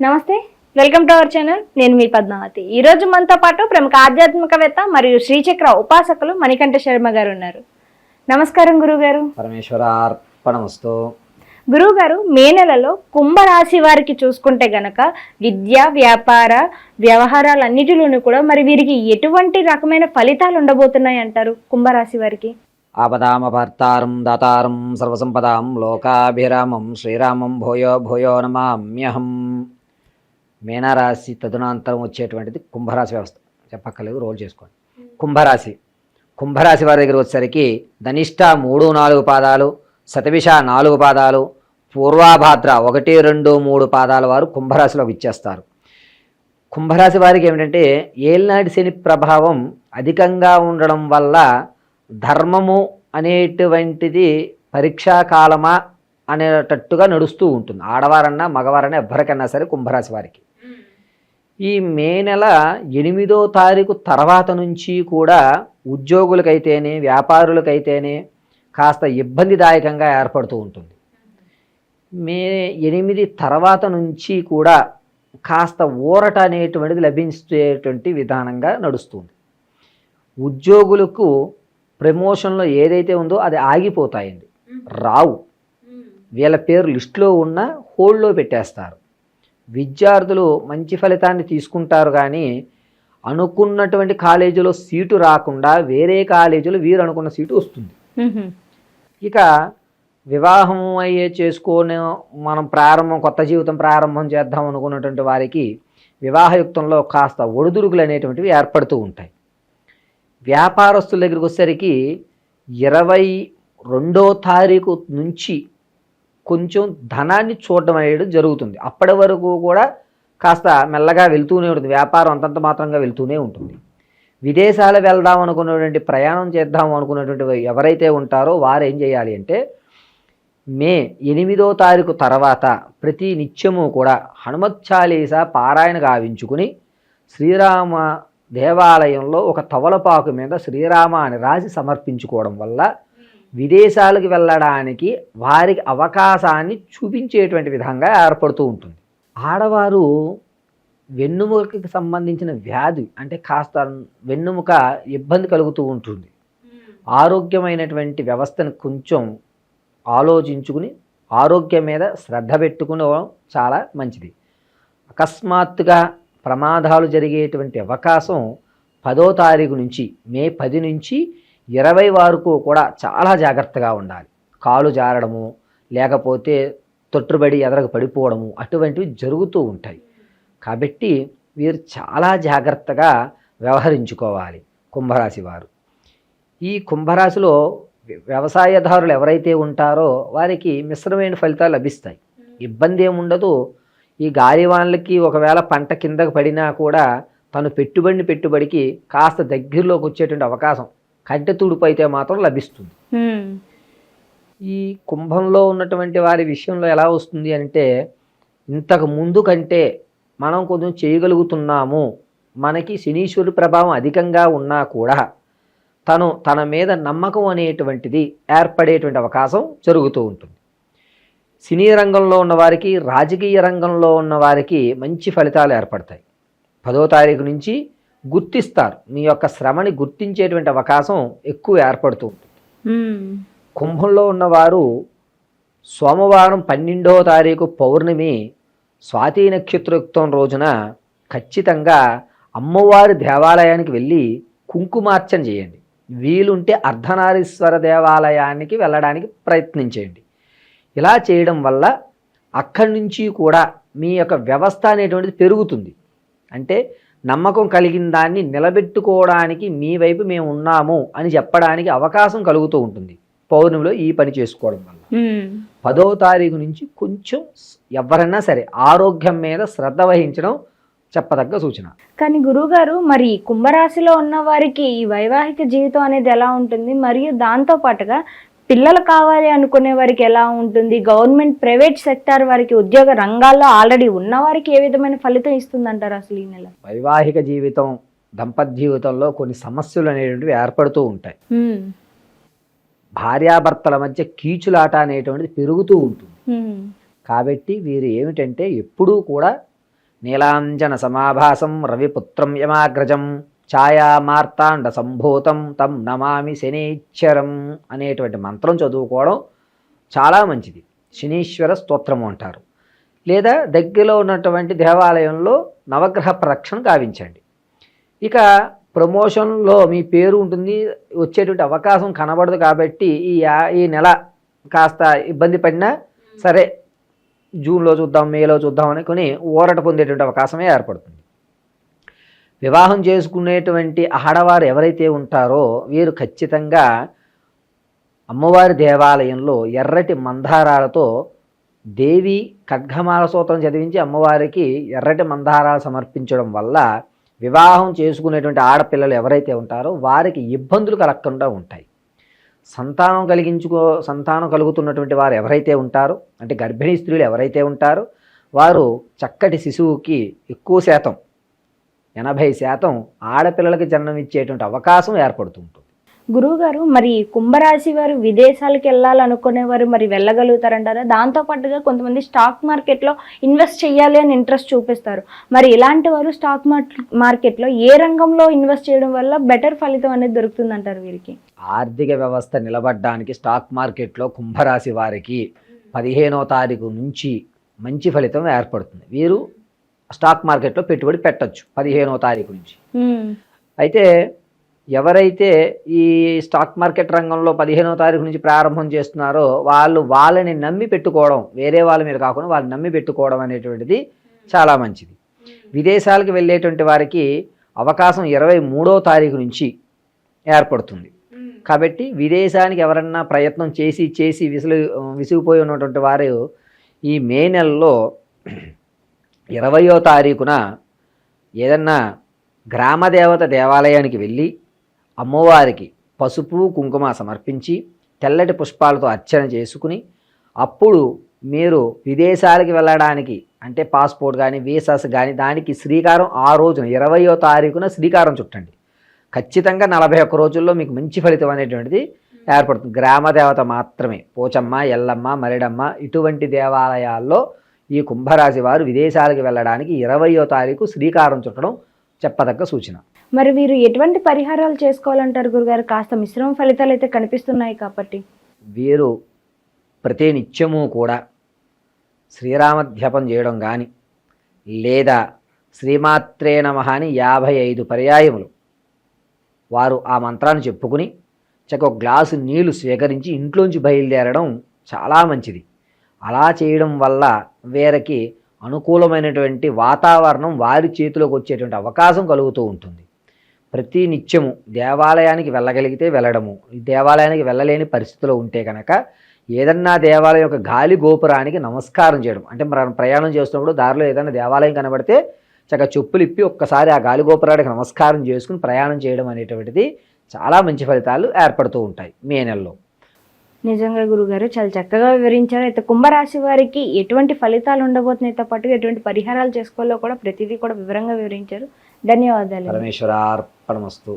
నమస్తే welcome to our channel. నేను మీ పద్మావతి. ఈ రోజు మనతో పాటు ప్రముఖ ఆధ్యాత్మికవేత్త మరియు శ్రీచక్ర ఉపాసకులు మణికంఠ శర్మ గారు ఉన్నారు. నమస్కారం గురువు గారు పరమేశ్వరార్పణమస్తు గురువు గారు మే నెలలో కుంభరాశి వారికి చూసుకుంటే గనక విద్య వ్యాపార వ్యవహారాలన్నిటిలోనూ కూడా మరి వీరికి ఎటువంటి రకమైన ఫలితాలు ఉండబోతున్నాయి అంటారు కుంభరాశి వారికి? ఆపదామపర్తారం దాతారం సర్వసంపదాం లోకాభిరామం శ్రీరామం భూయో భూయో నమామ్యహం. మీనరాశి తదునాంతరం వచ్చేటువంటిది కుంభరాశి వ్యవస్థ. చెప్పక్కర్లేదు రోల్ చేసుకోండి. కుంభరాశి. కుంభరాశి వారి దగ్గర వచ్చేసరికి ధనిష్ట మూడు నాలుగు పాదాలు శతభిష నాలుగు పాదాలు పూర్వాభాద్ర ఒకటి రెండు మూడు పాదాల వారు కుంభరాశిలోకి ఇచ్చేస్తారు. కుంభరాశి వారికి ఏమిటంటే ఏలినాటి శని ప్రభావం అధికంగా ఉండడం వల్ల ధర్మము అనేటువంటిది పరీక్షా కాలమా అనేటట్టుగా నడుస్తూ ఉంటుంది. ఆడవారన్నా మగవారన్నా ఎవ్వరికన్నా సరే కుంభరాశి వారికి. ఈ మే నెల ఎనిమిదో తారీఖు తర్వాత నుంచి కూడా ఉద్యోగులకైతేనే వ్యాపారులకైతేనే కాస్త ఇబ్బందిదాయకంగా ఏర్పడుతూ ఉంటుంది. మే ఎనిమిది తర్వాత నుంచి కూడా కాస్త ఊరట అనేటువంటిది లభించేటువంటి విధానంగా నడుస్తుంది. ఉద్యోగులకు ప్రమోషన్లో ఏదైతే ఉందో అది ఆగిపోతాయండి. రావు. వీళ్ళ పేరు లిస్టులో ఉన్న హోల్డ్లో పెట్టేస్తారు. విద్యార్థులు మంచి ఫలితాన్ని తీసుకుంటారు కానీ అనుకున్నటువంటి కాలేజీలో సీటు రాకుండా వేరే కాలేజీలో వీరు అనుకున్న సీటు వస్తుంది. ఇక వివాహం అయ్యే చేసుకొని మనం ప్రారంభం కొత్త జీవితం ప్రారంభం చేద్దాం అనుకున్నటువంటి వారికి వివాహయుక్తంలో కాస్త ఒడిదుడుకులు అనేటువంటివి ఏర్పడుతూ ఉంటాయి వ్యాపారస్తుల దగ్గరికి వచ్చేసరికి ఇరవై రెండో తారీఖు నుంచి కొంచెం ధనాన్ని చూడడం అనేది జరుగుతుంది. అప్పటి వరకు కూడా కాస్త మెల్లగా వెళ్తూనే ఉంటుంది. వ్యాపారం అంతంత మాత్రంగా వెళ్తూనే ఉంటుంది. విదేశాలు వెళ్దాం అనుకున్నటువంటి ప్రయాణం చేద్దాం అనుకున్నటువంటి ఎవరైతే ఉంటారో వారు ఏం చేయాలి అంటే మే ఎనిమిదో తారీఖు తర్వాత ప్రతి నిత్యము కూడా హనుమత్ చాలీస పారాయణ గావించుకుని శ్రీరామ దేవాలయంలో ఒక తవలపాకు మీద శ్రీరామ అని రాసి సమర్పించుకోవడం వల్ల విదేశాలకు వెళ్ళడానికి వారికి అవకాశాన్ని చూపించేటువంటి విధంగా ఏర్పడుతూ ఉంటుంది. ఆడవారు వెన్నుముకకి సంబంధించిన వ్యాధి అంటే కాస్త వెన్నుముక ఇబ్బంది కలుగుతూ ఉంటుంది. ఆరోగ్యమైనటువంటి వ్యవస్థను కొంచెం ఆలోచించుకుని ఆరోగ్యం మీద శ్రద్ధ పెట్టుకునడం చాలా మంచిది. అకస్మాత్తుగా ప్రమాదాలు జరిగేటువంటి అవకాశం పదో తారీఖు నుంచి మే పది నుంచి ఇరవై వరకు కూడా చాలా జాగ్రత్తగా ఉండాలి. కాలు జారడము లేకపోతే తొట్టుబడి ఎదరకు పడిపోవడము అటువంటివి జరుగుతూ ఉంటాయి. కాబట్టి వీరు చాలా జాగ్రత్తగా వ్యవహరించుకోవాలి కుంభరాశి వారు. ఈ కుంభరాశిలో వ్యవసాయదారులు ఎవరైతే ఉంటారో వారికి మిశ్రమైన ఫలితాలు లభిస్తాయి. ఇబ్బంది ఏముండదు ఈ గాలివాన్లకి ఒకవేళ పంట కిందకు పడినా కూడా తను పెట్టుబడిని పెట్టుబడికి కాస్త దగ్గరలోకి వచ్చేటువంటి అవకాశం కంటె తుడుపు అయితే మాత్రం లభిస్తుంది. ఈ కుంభంలో ఉన్నటువంటి వారి విషయంలో ఎలా వస్తుంది అంటే ఇంతకు ముందు కంటే మనం కొంచెం చేయగలుగుతున్నాము. మనకి శనీశ్వరుడి ప్రభావం అధికంగా ఉన్నా కూడా తను తన మీద నమ్మకం అనేటువంటిది ఏర్పడేటువంటి అవకాశం జరుగుతూ ఉంటుంది. సినీ రంగంలో ఉన్న వారికి రాజకీయ రంగంలో ఉన్న వారికి మంచి ఫలితాలు ఏర్పడతాయి. పదో తారీఖు నుంచి గుర్తిస్తారు. మీ యొక్క శ్రమని గుర్తించేటువంటి అవకాశం ఎక్కువ ఏర్పడుతూ ఉంటుంది. కుంభంలో ఉన్నవారు సోమవారం పన్నెండవ తారీఖు పౌర్ణమి స్వాతి నక్షత్రయుక్తం రోజున ఖచ్చితంగా అమ్మవారి దేవాలయానికి వెళ్ళి కుంకుమార్చన చేయండి. వీలుంటే అర్ధనారీశ్వర దేవాలయానికి వెళ్ళడానికి ప్రయత్నించేయండి. ఇలా చేయడం వల్ల అక్కడి నుంచి కూడా మీ యొక్క వ్యవస్థ అనేటువంటిది పెరుగుతుంది. అంటే నమ్మకం కలిగిన దాన్ని నిలబెట్టుకోవడానికి మీ వైపు మేము ఉన్నాము అని చెప్పడానికి అవకాశం కలుగుతూ ఉంటుంది. పౌర్ణమిలో ఈ పని చేసుకోవడం వల్ల. పదో తారీఖు నుంచి కొంచెం ఎవరైనా సరే ఆరోగ్యం మీద శ్రద్ధ వహించడం చెప్పదగ్గ సూచన. కానీ గురువుగారు మరి కుంభరాశిలో ఉన్న వారికి ఈ వైవాహిక జీవితం అనేది ఎలా ఉంటుంది? మరియు దాంతో పాటుగా పిల్లలు కావాలి అనుకునే వారికి ఎలా ఉంటుంది గవర్నమెంట్ ప్రైవేట్ సెక్టార్ వారికి ఉద్యోగ రంగాల్లో ఆల్రెడీ ఉన్న వారికి ఏ విధమైన ఫలితం ఇస్తుందంటారు అసలు ఈ నెల వైవాహిక జీవితం దంపత్ జీవితంలో కొన్ని సమస్యలు అనేటువంటివి ఏర్పడుతూ ఉంటాయి. భార్యాభర్తల మధ్య కీచులాట అనేటువంటిది పెరుగుతూ ఉంటుంది. కాబట్టి వీరు ఏమిటంటే ఎప్పుడూ కూడా నీలాంజన సమాభాసం రవిపుత్రం యమాగ్రజం ఛాయా మార్తాండ సంభూతం తం నమామి శనీశ్వరం అనేటువంటి మంత్రం చదువుకోవడం చాలా మంచిది. శనీశ్వర స్తోత్రము అంటారు. లేదా దగ్గరలో ఉన్నటువంటి దేవాలయంలో నవగ్రహ ప్రరక్షణ గావించండి. ఇక ప్రమోషన్లో మీ పేరు ఉంటుంది వచ్చేటువంటి అవకాశం కనబడదు కాబట్టి ఈ ఈ నెల కాస్త ఇబ్బంది పడినా సరే జూన్లో చూద్దాం మేలో చూద్దాం అనుకుని ఊరట పొందేటువంటి అవకాశమే ఏర్పడుతుంది. వివాహం చేసుకునేటువంటి ఆడవారు ఎవరైతే ఉంటారో వీరు ఖచ్చితంగా అమ్మవారి దేవాలయంలో ఎర్రటి మందారాలతో దేవి ఖడ్గమాల సూత్రం చదివించి అమ్మవారికి ఎర్రటి మందారాలు సమర్పించడం వల్ల వివాహం చేసుకునేటువంటి ఆడపిల్లలు ఎవరైతే ఉంటారో వారికి ఇబ్బందులు కలగకుండా ఉంటాయి. సంతానం కలిగించుకో సంతానం కలుగుతున్నటువంటి వారు ఎవరైతే ఉంటారో అంటే గర్భిణీ స్త్రీలు ఎవరైతే ఉంటారో వారు చక్కటి శిశువుకి ఎక్కువ శాతం ఎనభై శాతం ఆడపిల్లలకి జన్మనిచ్చేటువంటి అవకాశం ఏర్పడుతుంటుంది. గురువు గారు మరి కుంభరాశి వారు విదేశాలకు వెళ్ళాలనుకునేవారు మరి వెళ్ళగలుగుతారంటారా? దాంతో పాటుగా కొంతమంది స్టాక్ మార్కెట్లో ఇన్వెస్ట్ చేయాలి అని ఇంట్రెస్ట్ చూపిస్తారు. మరి ఇలాంటి వారు స్టాక్ మార్కెట్లో ఏ రంగంలో ఇన్వెస్ట్ చేయడం వల్ల బెటర్ ఫలితం అనేది దొరుకుతుందంటారు వీరికి? ఆర్థిక వ్యవస్థ నిలబడడానికి స్టాక్ మార్కెట్లో కుంభరాశి వారికి పదిహేనో తారీఖు నుంచి మంచి ఫలితం ఏర్పడుతుంది. వీరు స్టాక్ మార్కెట్లో పెట్టుబడి పెట్టొచ్చు పదిహేనో తారీఖు నుంచి. అయితే ఎవరైతే ఈ స్టాక్ మార్కెట్ రంగంలో పదిహేనో తారీఖు నుంచి ప్రారంభం చేస్తున్నారో వాళ్ళు వాళ్ళని నమ్మి పెట్టుకోవడం వేరే వాళ్ళ మీద కాకుండా వాళ్ళని నమ్మి పెట్టుకోవడం అనేటువంటిది చాలా మంచిది. విదేశాలకు వెళ్ళేటువంటి వారికి అవకాశం ఇరవై మూడో తారీఖు నుంచి ఏర్పడుతుంది. కాబట్టి విదేశానికి ఎవరన్నా ప్రయత్నం చేసి చేసి విసులు విసిగిపోయి ఉన్నటువంటి వారు ఈ మే నెలలో ఇరవయో తారీఖున ఏదన్నా గ్రామదేవత దేవాలయానికి వెళ్ళి అమ్మవారికి పసుపు కుంకుమ సమర్పించి తెల్లటి పుష్పాలతో అర్చన చేసుకుని అప్పుడు మీరు విదేశాలకి వెళ్ళడానికి అంటే పాస్పోర్ట్ కానీ వీసాస్ కానీ దానికి శ్రీకారం ఆ రోజున ఇరవయో తారీఖున శ్రీకారం చుట్టండి. ఖచ్చితంగా నలభై ఒక్క రోజుల్లో మీకు మంచి ఫలితం అనేటువంటిది ఏర్పడుతుంది. గ్రామ దేవత మాత్రమే. పోచమ్మ ఎల్లమ్మ మరిడమ్మ ఇటువంటి దేవాలయాల్లో ఈ కుంభరాశి వారు విదేశాలకు వెళ్ళడానికి ఇరవయో తారీఖు శ్రీకారం చుట్టడం చెప్పదగ్గ సూచన. మరి వీరు ఎటువంటి పరిహారాలు చేసుకోవాలంటారు గురుగారు? కాస్త మిశ్రమ ఫలితాలు అయితే కనిపిస్తున్నాయి కాబట్టి. వీరు ప్రతి నిత్యము కూడా శ్రీరామ ధ్యపం చేయడం కానీ లేదా శ్రీమాత్రే నమః అని యాభై ఐదు పర్యాయములు వారు ఆ మంత్రాన్ని చెప్పుకుని చక్క గ్లాసు నీళ్ళు స్వీకరించి ఇంట్లోంచి బయలుదేరడం చాలా మంచిది. అలా చేయడం వల్ల వీరికి అనుకూలమైనటువంటి వాతావరణం వారి చేతిలోకి వచ్చేటువంటి అవకాశం కలుగుతూ ఉంటుంది. ప్రతి నిత్యము దేవాలయానికి వెళ్ళగలిగితే వెళ్ళడము. ఈ దేవాలయానికి వెళ్ళలేని పరిస్థితిలో ఉంటే కనుక ఏదన్నా దేవాలయం యొక్క గాలి గోపురానికి నమస్కారం చేయడం. అంటే మనం ప్రయాణం చేస్తున్నప్పుడు దారిలో ఏదైనా దేవాలయం కనబడితే చక్కగా చెప్పులు ఇప్పి ఒక్కసారి ఆ గాలి గోపురానికి నమస్కారం చేసుకుని ప్రయాణం చేయడం అనేటువంటిది చాలా మంచి ఫలితాలు ఏర్పడుతూ ఉంటాయి. మే నెలలో. నిజంగా గురుగారు చాలా చక్కగా వివరించారు. అయితే కుంభరాశి వారికి ఎటువంటి ఫలితాలు ఉండబోతున్నాయితో పాటు ఎటువంటి పరిహారాలు చేసుకోవాలో కూడా ప్రతిదీ కూడా వివరంగా వివరించారు. ధన్యవాదాలు పరమేశ్వరార్పణమస్తు.